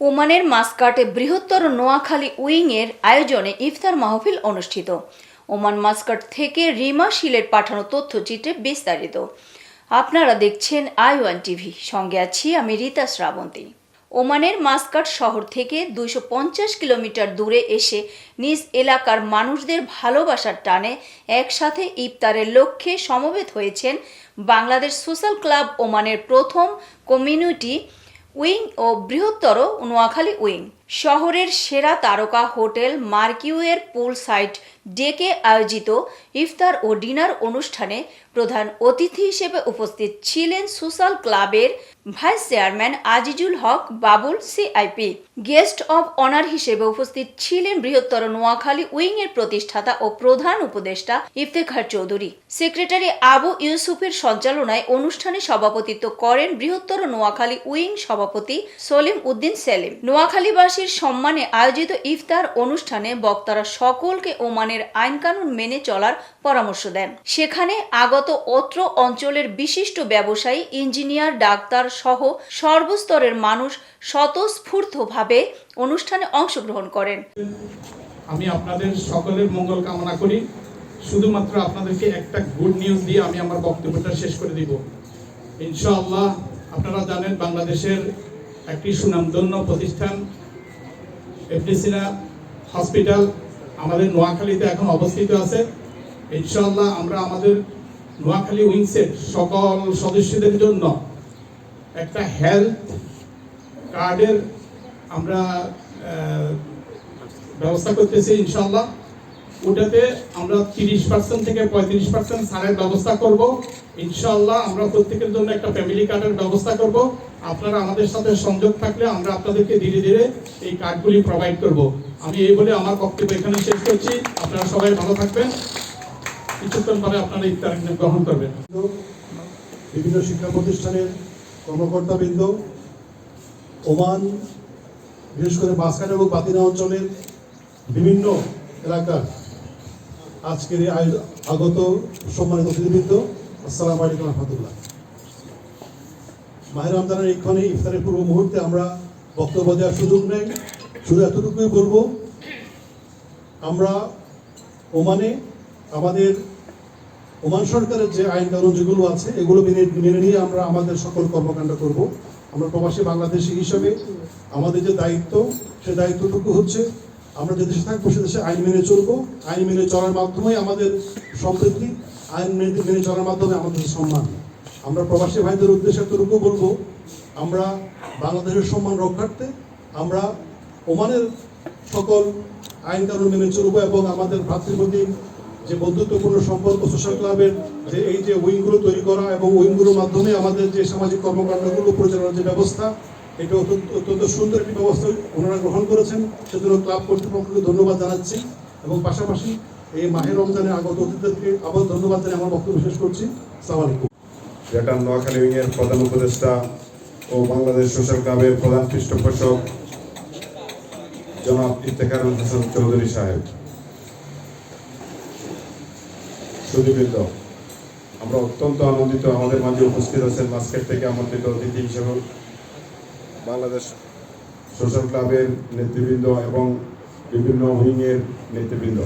ওমানের মাস্কাটে বৃহত্তর নোয়াখালী উইংয়ের আয়োজনে ইফতার মাহফিল অনুষ্ঠিত। ওমান মাস্কাট থেকে রিমা শিলের পাঠানো তথ্যচিত্রে বিস্তারিত। আপনারা দেখছেন আই ওয়ান টিভি। সঙ্গে আছি আমি রীতা শ্রাবন্তী। ওমানের মাস্কাট শহর থেকে দুইশো পঞ্চাশ কিলোমিটার দূরে এসে নিজ এলাকার মানুষদের ভালোবাসার টানে একসাথে ইফতারের লক্ষ্যে সমবেত হয়েছেন বাংলাদেশ সোশ্যাল ক্লাব ওমানের প্রথম কমিউনিটি উইং ও বৃহত্তর নোয়াখালী উইং। শহরের সেরা তারকা হোটেল মার্কিউয়ের পুল সাইট ডেকে আয়োজিত ইফতার ও ডিনার অনুষ্ঠানে প্রধান অতিথি হিসেবে উপস্থিত ছিলেন সোশ্যাল ক্লাবের vice chairman Azizul Haque, Babul CIP. Guest of honour হিসেবে উপস্থিত ছিলেন বৃহত্তর নোয়াখালী উইং এর প্রতিষ্ঠাতা ও প্রধান উপদেষ্টা ইফতেখার চৌধুরী। সেক্রেটারি আবু ইউসুফের সঞ্চালনায় অনুষ্ঠানে সভাপতিত্ব করেন বৃহত্তর নোয়াখালী উইং সভাপতি সলিম উদ্দিন সেলিম। নোয়াখালীবাসীর সম্মানে আয়োজিত ইফতার অনুষ্ঠানে বক্তারা সকলকে ওমানের আইনকানুন মেনে চলার পরামর্শ দেন। সেখানে আগত অত্র অঞ্চলের বিশিষ্ট ব্যবসায়ী, ইঞ্জিনিয়ার, ডাক্তার সহ সর্বস্তরের মানুষ স্বতঃস্ফূর্তভাবে অনুষ্ঠানে অংশগ্রহণ করেন। আমি আপনাদের সকলের মঙ্গল কামনা করি। শুধুমাত্র আপনাদেরকে একটা গুড নিউজ দিয়ে আমি আমার বক্তব্যটা শেষ করে দিব। ইনশাআল্লাহ, আপনারা জানেন বাংলাদেশের একটি সুনামধন্য প্রতিষ্ঠান এফডিসিনা হসপিটাল আমাদের নোয়াখালীতে এখন অবস্থিত আছে। ইনশাল্লাহ আমরা আমাদের নোয়াখালী উইংসের সকল সদস্যদের জন্য একটা হেলথ কার্ডের আমরা ব্যবস্থা করতেছি ইনশাল্লাহ ওটাতে আমরা তিরিশ পার্সেন্ট থেকে পঁয়ত্রিশ পার্সেন্ট ছাড়ের ব্যবস্থা করব। ইনশাল্লাহ আমরা প্রত্যেকের জন্য একটা ফ্যামিলি কার্ডের ব্যবস্থা করব। আপনারা আমাদের সাথে সংযোগ থাকলে আমরা আপনাদেরকে ধীরে ধীরে এই কার্ডগুলি প্রোভাইড করব। আমি এই বলে আমার বক্তব্য এখানে শেষ করছি। আপনারা সবাই ভালো থাকবেন। কিছুক্ষণ পরে আপনারা ইফতার গ্রহণ করবেন। বিভিন্ন শিক্ষা প্রতিষ্ঠানের কর্মকর্তাবৃন্দ, ওমান, বিশেষ করে মাসকাট এবং বাতিনা অঞ্চলের বিভিন্ন এলাকার আজকের এই আগত সম্মানিত অতিথিবৃন্দ, আসসালামু আলাইকুম রহমতুল্লাহ। মাহের রমজানের এইক্ষণে ইফতারের পূর্ব মুহূর্তে আমরা বক্তব্য দেওয়ার সুযোগ নেই। শুধু এতটুকুই বলব, আমরা ওমানে আমাদের ওমান সরকারের যে আইন কানুন যেগুলো আছে, এগুলো মেনে মেনে নিয়ে আমরা আমাদের সকল কর্মকাণ্ড করব। আমরা প্রবাসী বাংলাদেশি হিসাবে আমাদের যে দায়িত্ব, সে দায়িত্বটুকু হচ্ছে আমরা যে দেশে থাকব দেশে আইন মেনে চলবো, আইন মেনে চলার মাধ্যমে আমাদের সমৃদ্ধি আইন মেনে চলার মাধ্যমে আমাদের সম্মান। আমরা প্রবাসী ভাইদের উদ্দেশ্যে এতটুকু বলব, আমরা বাংলাদেশের সম্মান রক্ষার্থে আমরা ওমানের সকল আইন কানুন মেনে চলবো এবং আমাদের ভ্রাতৃপ্রতি যে বন্ধুত্বপূর্ণ সম্পর্ক সোশ্যাল ক্লাবের যে এই যে উইংগুলো তৈরি করা এবং উইংগুলোর মাধ্যমে আমাদের যে সামাজিক কর্মকাণ্ডগুলো, পরিচালনার যে ব্যবস্থা এটা অত্যন্ত অত্যন্ত সুন্দর একটি ব্যবস্থা ওনারা গ্রহণ করেছেন। সেজন্য ক্লাব কর্তৃপক্ষকে ধন্যবাদ জানাচ্ছি এবং পাশাপাশি এই মাহের রমজানে আগত অতিথিদেরকে আবার ধন্যবাদ জানিয়ে আমার বক্তব্য শেষ করছি। সালাম আলাইকুম। যেটা নোয়াখালী প্রধান উপদেষ্টা ও বাংলাদেশ সোশ্যাল ক্লাবের প্রধান পৃষ্ঠপোষক জনাব ইফতেখারুল হাসান চৌধুরী সাহেব। সুদীবৃন্দ আমরা অত্যন্ত আনন্দিত আমাদের মাঝে উপস্থিত আছেন। মাস্কেট থেকে আমন্ত্রিত অতিথি হিসেবে বাংলাদেশ সোশ্যাল ক্লাবের নেতৃবৃন্দ এবং বিভিন্ন উইংয়ের নেতৃবৃন্দ।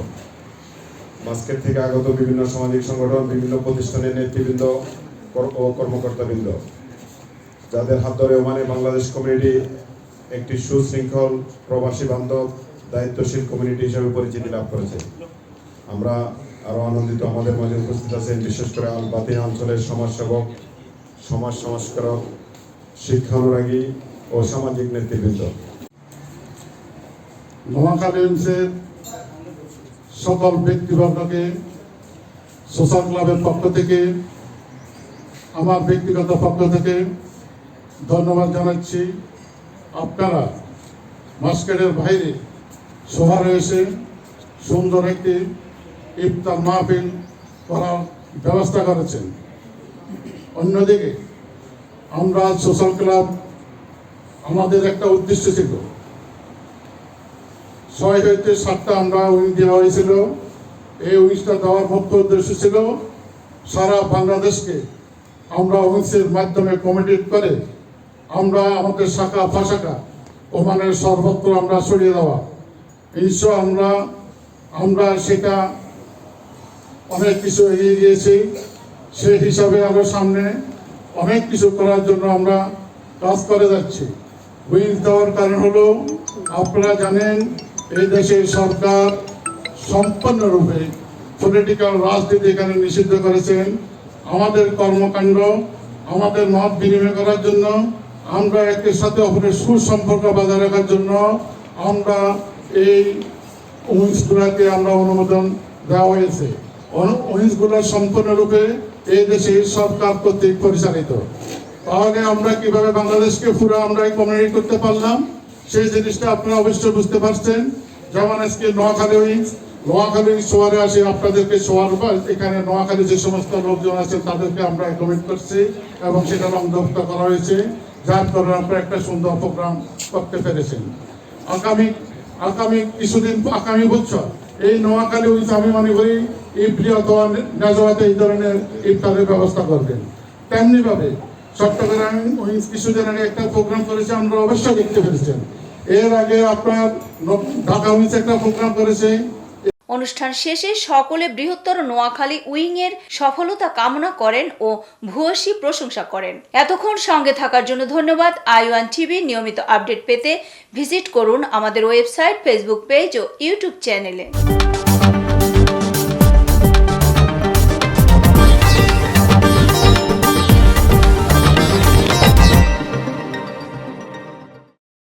মাস্কেট থেকে আগত বিভিন্ন সামাজিক সংগঠন, বিভিন্ন প্রতিষ্ঠানের নেতৃবৃন্দ ও কর্মকর্তাবৃন্দ। যাদের হাত ধরে ওমানে বাংলাদেশ কমিউনিটি একটি সুশৃঙ্খল প্রবাসী বান্ধব, দায়িত্বশীল কমিউনিটি হিসেবে পরিচিতি লাভ করেছে। আমরা আরও আনন্দিত আমাদের মাঝে উপস্থিত আছেন বিশেষ করে আল বাতিনা অঞ্চলের সমাজসেবক, সমাজ সংস্কারক, শিক্ষানুরাগী ও সামাজিক নেতৃবৃন্দ। নোয়াখালীর সকল ব্যক্তিবর্গকে সোশ্যাল ক্লাবের পক্ষ থেকে, আমার ব্যক্তিগত পক্ষ থেকে ধন্যবাদ জানাচ্ছি। আপনারা মাস্কেটের বাইরে শহরে এসে সুন্দর একটি ইফতার মাহফিল করার ব্যবস্থা করেছেন। অন্যদিকে আমরা সোশ্যাল ক্লাব আমাদের একটা উদ্দেশ্য ছিল। ছয় হইতে সাতটা আমরা উইং দেওয়া হয়েছিল। এই উইংসটা দেওয়ার মুখ্য উদ্দেশ্য ছিল সারা বাংলাদেশকে আমরা উইংসের মাধ্যমে কমিটেড করে আমরা আমাদের শাখা ভাষাটা ওমানের সর্বত্র আমরা ছড়িয়ে দেওয়া। ঈশ্বর আমরা আমরা সেটা অনেক কিছু এগিয়ে গিয়েছি। সেই হিসাবে আরও সামনে অনেক কিছু করার জন্য আমরা কাজ করে যাচ্ছি। উইন্স দেওয়ার কারণ হলো আপনারা জানেন, এই দেশের সরকার সম্পূর্ণরূপে পলিটিক্যাল রাজনীতি এখানে নিষিদ্ধ করেছেন। আমাদের কর্মকাণ্ড, আমাদের মত বিনিময় করার জন্য, আমরা একের সাথে অপরের সুসম্পর্ক বজায় রাখার জন্য আমরা এই উইন্সগুলোকে আমরা অনুমোদন দেওয়া হয়েছে। উইন্সগুলো সম্পূর্ণরূপে এই দেশে সরকার কর্তৃক পরিচালিত। তাহলে আমরা কীভাবে বাংলাদেশকে পুরো আমরা কমিউনিটি করতে পারলাম? সেই জিনিসটা আপনারা অবশ্যই বুঝতে পারছেন। যেমন আজকে নোয়াখালী উইংস নোয়াখালী শোয়ারে আসে আপনাদেরকে শোয়ার পর এখানে নোয়াখালী যে সমস্ত লোকজন আছে তাদেরকে আমরা কমিট করছি এবং সেটা রংদগ্ধ করা হয়েছে। যার কারণে আমরা একটা সুন্দর প্রোগ্রাম করতে পেরেছেন। আগামী আগামী কিছুদিন, আগামী বছর এই নোয়াখালী উইংস আমি মনে করি ইফলি অথবা নাজওয়াতে এই ধরনের ইফতারের ব্যবস্থা করবেন। তেমনি ভাবে অনুষ্ঠান শেষে সকলে বৃহত্তর নোয়াখালী উইং এর সফলতা কামনা করেন ও ভূয়সী প্রশংসা করেন। এতক্ষণ সঙ্গে থাকার জন্য ধন্যবাদ। আই ওয়ান টিভি নিয়মিত আপডেট পেতে ভিজিট করুন আমাদের ওয়েবসাইট, ফেসবুক পেজ ও ইউটিউব চ্যানেলে।